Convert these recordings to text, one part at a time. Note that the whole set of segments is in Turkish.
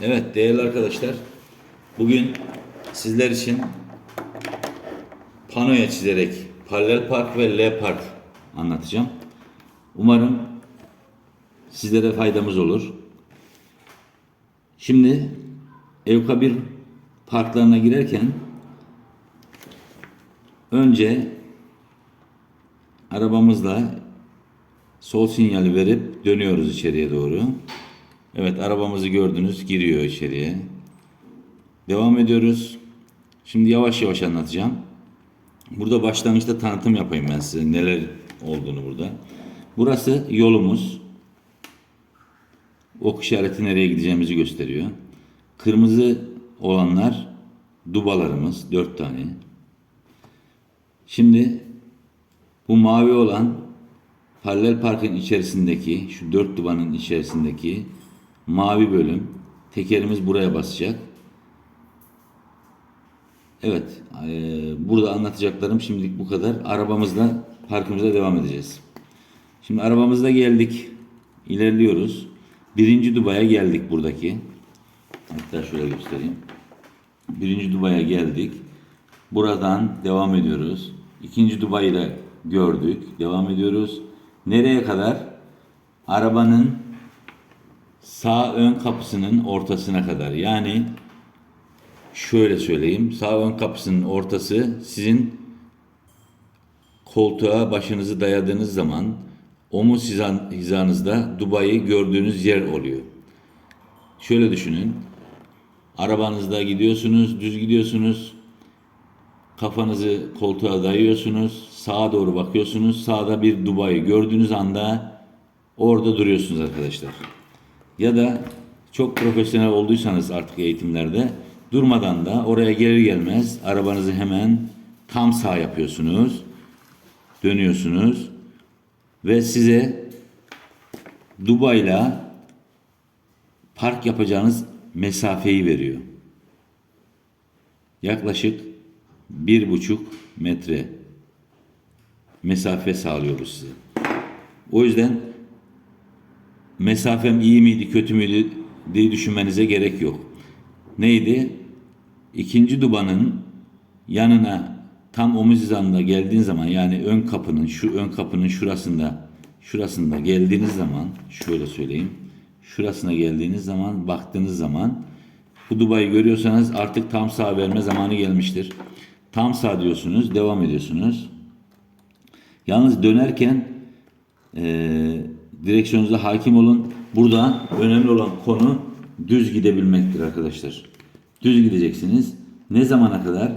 Evet değerli arkadaşlar. Bugün sizler için panoya çizerek paralel park ve L park anlatacağım. Umarım sizlere faydamız olur. Şimdi Evka 1 parklarına girerken önce arabamızla sol sinyali verip dönüyoruz içeriye doğru. Evet arabamızı gördünüz giriyor içeriye. Devam ediyoruz. Şimdi yavaş yavaş anlatacağım. Burada başlangıçta tanıtım yapayım ben size neler olduğunu burada. Burası yolumuz. Ok işareti nereye gideceğimizi gösteriyor. Kırmızı olanlar dubalarımız. Dört tane. Şimdi bu mavi olan paralel parkın içerisindeki şu dört dubanın içerisindeki mavi bölüm tekerimiz buraya basacak. Evet, eee, burada anlatacaklarım şimdilik bu kadar. Arabamızla parkımıza devam edeceğiz. Şimdi arabamızda geldik, ilerliyoruz. Birinci Dubai'ye geldik buradaki. Hatta şöyle göstereyim. Birinci Dubai'ye geldik. Buradan devam ediyoruz. İkinci Dubai'yi gördük. Devam ediyoruz. Nereye kadar? Arabanın sağ ön kapısının ortasına kadar. Yani şöyle söyleyeyim. Sağ ön kapısının ortası sizin koltuğa başınızı dayadığınız zaman omuz hizan, hizanızda Dubai'yi gördüğünüz yer oluyor. Şöyle düşünün. Arabanızda gidiyorsunuz, düz gidiyorsunuz. Kafanızı koltuğa dayıyorsunuz. Sağa doğru bakıyorsunuz. Sağda bir Dubai gördüğünüz anda orada duruyorsunuz arkadaşlar. Ya da çok profesyonel olduysanız artık eğitimlerde durmadan da oraya gelir gelmez arabanızı hemen tam sağ yapıyorsunuz. Dönüyorsunuz ve size Dubai'la park yapacağınız mesafeyi veriyor. Yaklaşık bir buçuk metre mesafe sağlıyoruz size. O yüzden mesafem iyi miydi kötü müydü diye düşünmenize gerek yok. Neydi? İkinci dubanın yanına tam omuz hizasında geldiğin zaman yani ön kapının şu ön kapının şurasında şurasında geldiğiniz zaman şöyle söyleyeyim. Şurasına geldiğiniz zaman baktığınız zaman bu Dubai'yi görüyorsanız artık tam sağ verme zamanı gelmiştir. Tam sağ diyorsunuz, devam ediyorsunuz. Yalnız dönerken eee direksiyonunuza hakim olun. Burada önemli olan konu düz gidebilmektir arkadaşlar. Düz gideceksiniz. Ne zamana kadar?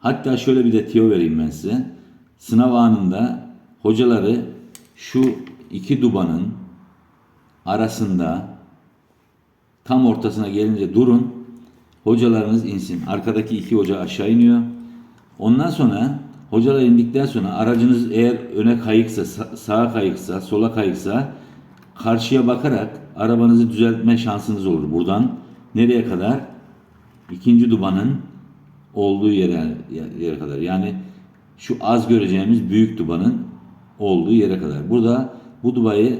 Hatta şöyle bir de tiyo vereyim ben size. Sınav anında hocaları şu iki dubanın arasında tam ortasına gelince durun. Hocalarınız insin. Arkadaki iki hoca aşağı iniyor. Ondan sonra hocalar indikten sonra aracınız eğer öne kayıksa, sa- sağa kayıksa, sola kayıksa karşıya bakarak arabanızı düzeltme şansınız olur. Buradan nereye kadar? İkinci dubanın olduğu yere, yere kadar. Yani şu az göreceğimiz büyük dubanın olduğu yere kadar. Burada bu dubayı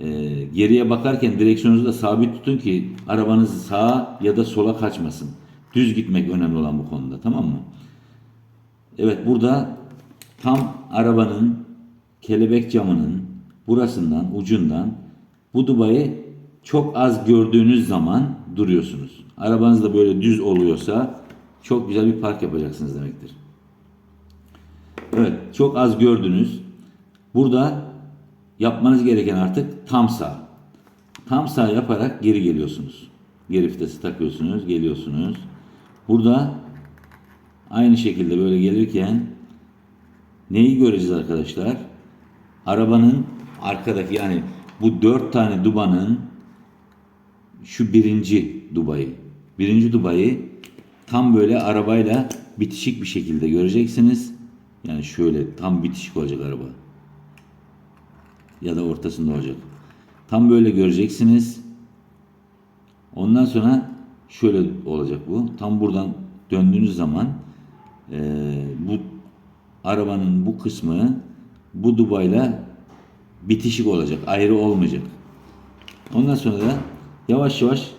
e, geriye bakarken direksiyonunuzu da sabit tutun ki arabanız sağa ya da sola kaçmasın. Düz gitmek önemli olan bu konuda tamam mı? Evet burada tam arabanın kelebek camının burasından ucundan bu dubayı çok az gördüğünüz zaman duruyorsunuz. Arabanız da böyle düz oluyorsa çok güzel bir park yapacaksınız demektir. Evet çok az gördünüz. Burada yapmanız gereken artık tam sağ. Tam sağ yaparak geri geliyorsunuz. Geri vitesi takıyorsunuz, geliyorsunuz. Burada aynı şekilde böyle gelirken neyi göreceğiz arkadaşlar? Arabanın arkadaki yani bu dört tane dubanın şu birinci dubayı. Birinci dubayı tam böyle arabayla bitişik bir şekilde göreceksiniz. Yani şöyle tam bitişik olacak araba ya da ortasında olacak. Tam böyle göreceksiniz. Ondan sonra şöyle olacak bu. Tam buradan döndüğünüz zaman eee, bu arabanın bu kısmı bu dubayla bitişik olacak. Ayrı olmayacak. Ondan sonra da yavaş yavaş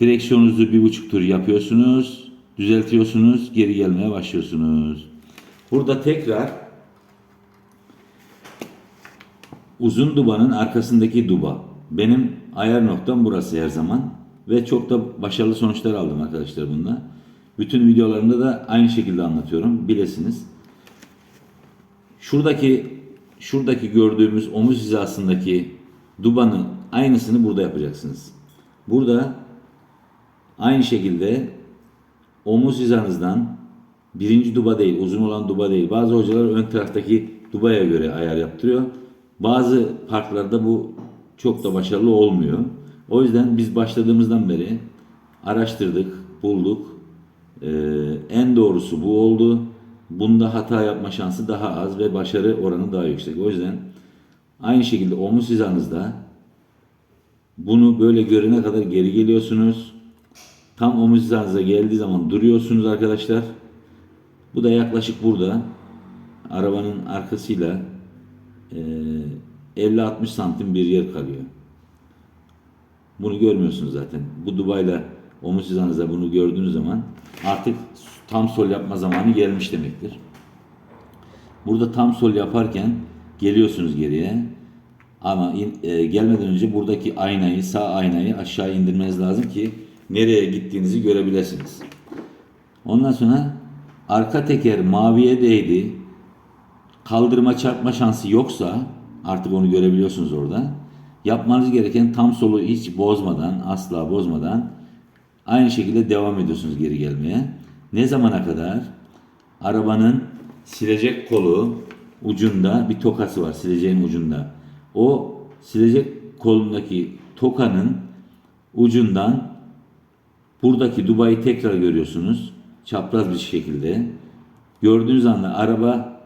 Direksiyonunuzu bir buçuk tur yapıyorsunuz. Düzeltiyorsunuz. Geri gelmeye başlıyorsunuz. Burada tekrar uzun dubanın arkasındaki duba. Benim ayar noktam burası her zaman. Ve çok da başarılı sonuçlar aldım arkadaşlar bunda. Bütün videolarımda da aynı şekilde anlatıyorum. Bilesiniz. Şuradaki şuradaki gördüğümüz omuz hizasındaki dubanın aynısını burada yapacaksınız. Burada aynı şekilde omuz hizanızdan birinci duba değil, uzun olan duba değil. Bazı hocalar ön taraftaki dubaya göre ayar yaptırıyor. Bazı parklarda bu çok da başarılı olmuyor. O yüzden biz başladığımızdan beri araştırdık, bulduk. Ee, en doğrusu bu oldu. Bunda hata yapma şansı daha az ve başarı oranı daha yüksek. O yüzden aynı şekilde omuz hizanızda bunu böyle görene kadar geri geliyorsunuz. Tam omuz hizanıza geldiği zaman duruyorsunuz arkadaşlar. Bu da yaklaşık burada. Arabanın arkasıyla eee 50-60 santim bir yer kalıyor. Bunu görmüyorsunuz zaten. Bu Dubai'yle omuz hizanızda bunu gördüğünüz zaman artık tam sol yapma zamanı gelmiş demektir. Burada tam sol yaparken geliyorsunuz geriye. Ama in- e, gelmeden önce buradaki aynayı, sağ aynayı aşağı indirmeniz lazım ki nereye gittiğinizi görebilirsiniz. Ondan sonra arka teker maviye değdi. Kaldırma çarpma şansı yoksa artık onu görebiliyorsunuz orada. Yapmanız gereken tam solu hiç bozmadan, asla bozmadan aynı şekilde devam ediyorsunuz geri gelmeye. Ne zamana kadar? Arabanın silecek kolu ucunda bir tokası var sileceğin ucunda. O silecek kolundaki tokanın ucundan buradaki Dubai'yi tekrar görüyorsunuz. Çapraz bir şekilde. Gördüğünüz anda araba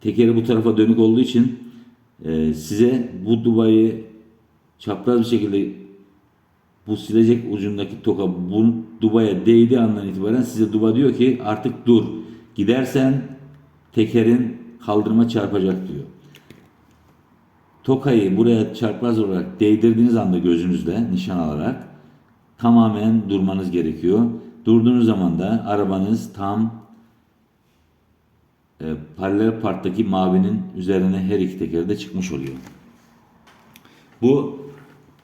tekeri bu tarafa dönük olduğu için e, size bu Dubai'yi çapraz bir şekilde bu silecek ucundaki toka bu Dubai'ye değdiği andan itibaren size Duba diyor ki artık dur. Gidersen tekerin kaldırıma çarpacak diyor. Tokayı buraya çarpmaz olarak değdirdiğiniz anda gözünüzle nişan alarak tamamen durmanız gerekiyor. Durduğunuz zaman da arabanız tam e, paralel parktaki mavinin üzerine her iki teker de çıkmış oluyor. Bu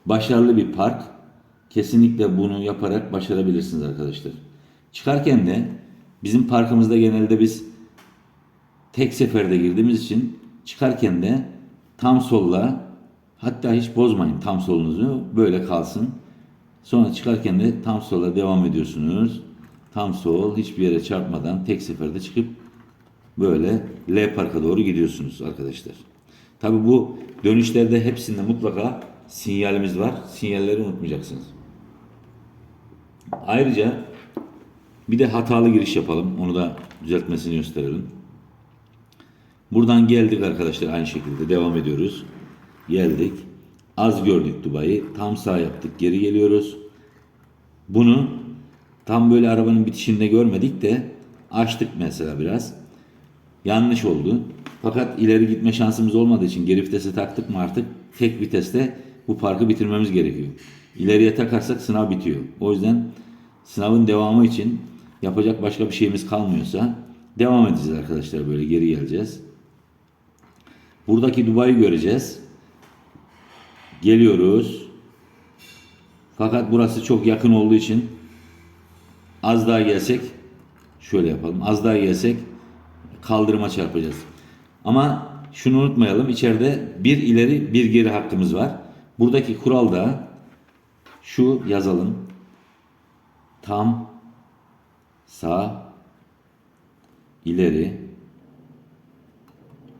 başarılı bir park. Kesinlikle bunu yaparak başarabilirsiniz arkadaşlar. Çıkarken de bizim parkımızda genelde biz tek seferde girdiğimiz için çıkarken de tam solla hatta hiç bozmayın tam solunuzu böyle kalsın. Sonra çıkarken de tam sola devam ediyorsunuz. Tam sol hiçbir yere çarpmadan tek seferde çıkıp böyle L parka doğru gidiyorsunuz arkadaşlar. Tabi bu dönüşlerde hepsinde mutlaka sinyalimiz var. Sinyalleri unutmayacaksınız. Ayrıca bir de hatalı giriş yapalım. Onu da düzeltmesini gösterelim. Buradan geldik arkadaşlar aynı şekilde devam ediyoruz. Geldik. Az gördük Dubai'yi. Tam sağ yaptık. Geri geliyoruz. Bunu tam böyle arabanın bitişinde görmedik de açtık mesela biraz. Yanlış oldu. Fakat ileri gitme şansımız olmadığı için geri vitese taktık mı artık tek viteste bu parkı bitirmemiz gerekiyor. İleriye takarsak sınav bitiyor. O yüzden sınavın devamı için yapacak başka bir şeyimiz kalmıyorsa devam edeceğiz arkadaşlar böyle geri geleceğiz. Buradaki Dubai'yi göreceğiz. Geliyoruz. Fakat burası çok yakın olduğu için az daha gelsek şöyle yapalım. Az daha gelsek kaldırıma çarpacağız. Ama şunu unutmayalım. içeride bir ileri bir geri hakkımız var. Buradaki kural da şu yazalım. Tam sağ ileri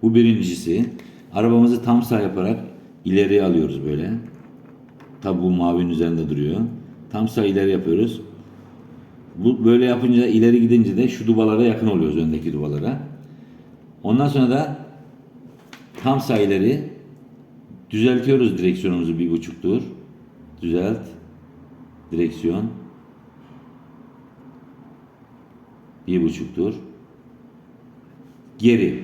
bu birincisi. Arabamızı tam sağ yaparak ileriye alıyoruz böyle. Tabi bu mavinin üzerinde duruyor. Tam sağ ileri yapıyoruz. Bu böyle yapınca ileri gidince de şu dubalara yakın oluyoruz öndeki dubalara. Ondan sonra da tam sağ ileri düzeltiyoruz direksiyonumuzu bir buçuk tur. Düzelt. Direksiyon. Bir buçuk tur. Geri.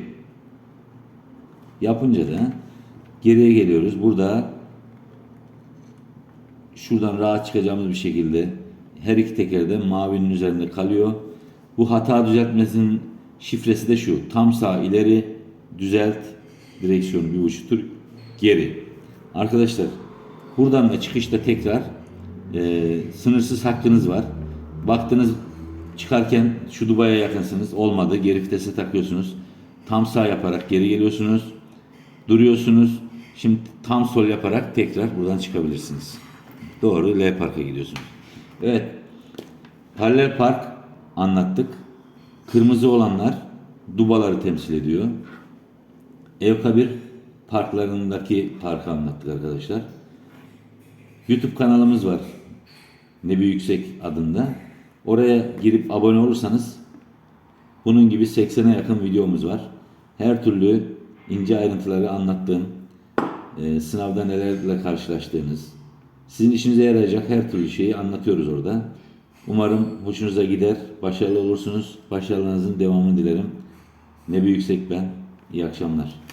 Yapınca da geriye geliyoruz. Burada şuradan rahat çıkacağımız bir şekilde her iki teker de mavinin üzerinde kalıyor. Bu hata düzeltmesinin şifresi de şu. Tam sağ ileri düzelt direksiyonu bir buçuk tur geri. Arkadaşlar buradan da çıkışta tekrar e, sınırsız hakkınız var. Baktınız çıkarken şu Dubai'ye yakınsınız. Olmadı. Geri vitese takıyorsunuz. Tam sağ yaparak geri geliyorsunuz. Duruyorsunuz. Şimdi tam sol yaparak tekrar buradan çıkabilirsiniz. Doğru L Park'a gidiyorsunuz. Evet. Paralel park anlattık. Kırmızı olanlar dubaları temsil ediyor. Evkabir parklarındaki parkı anlattık arkadaşlar. YouTube kanalımız var. Nebi Yüksek adında. Oraya girip abone olursanız bunun gibi 80'e yakın videomuz var. Her türlü ince ayrıntıları anlattığım, e, sınavda nelerle karşılaştığınız, sizin işinize yarayacak her türlü şeyi anlatıyoruz orada. Umarım hoşunuza gider, başarılı olursunuz. Başarılarınızın devamını dilerim. Nebi Yüksek ben. İyi akşamlar.